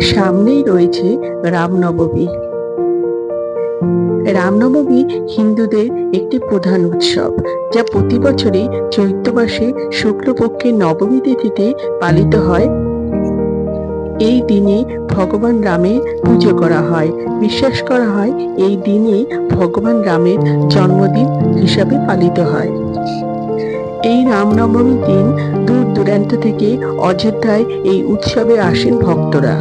সামনেই রয়েছে রামনবমী। রামনবমী হিন্দুদের একটি প্রধান উৎসব, যা প্রতি বছরই চৈত্র মাসে শুক্লপক্ষের নবমী তিথিতে পালিত হয়। এই দিনে ভগবান রামের পুজো করা হয়। বিশ্বাস করা হয়, এই দিনে ভগবান রামের জন্মদিন হিসাবে পালিত হয়। এই রামনবমীর দিন দূর দূরান্ত থেকে অযোধ্যায় এই উৎসবে আসেন ভক্তরা।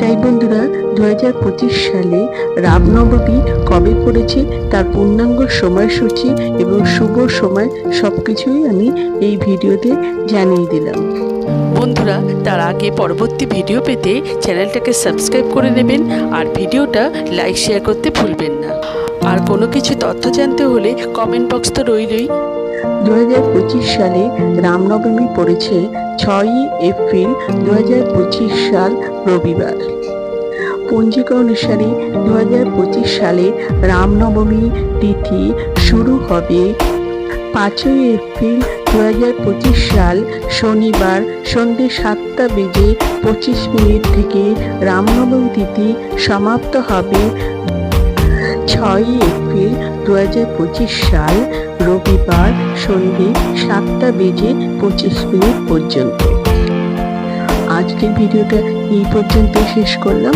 তাই বন্ধুরা দু হাজার পঁচিশ সালে রামনবমী কবে পড়েছে, তার পূর্ণাঙ্গ সময়সূচি এবং শুভ সময় সবকিছুই আমি এই ভিডিওতে জানিয়ে দিলাম। বন্ধুরা, তার আগে পরবর্তী ভিডিও পেতে চ্যানেলটাকে সাবস্ক্রাইব করে নেবেন আর ভিডিওটা লাইক, শেয়ার করতে ভুলবেন না। আর কোনো কিছু তথ্য জানতে হলে কমেন্ট বক্স তো রইলই। দু সালে রামনবমী পড়েছে ছয়ই এপ্রিল দু সাল রবিবার। পঞ্জিকা অনুসারে দু সালে রামনবমী তিথি শুরু হবে পাঁচই এপ্রিল দু হাজার পঁচিশ সাল শনিবার সন্ধে সাতটা বেজে পঁচিশ মিনিট থেকে রামনবমী তিথি সমাপ্ত হবে ছয়ই দু হাজার পঁচিশ সাল রবিবার সন্ধে সাতটা বেজে পঁচিশ মিনিট পর্যন্ত। আজকের ভিডিওটা এই পর্যন্ত শেষ করলাম।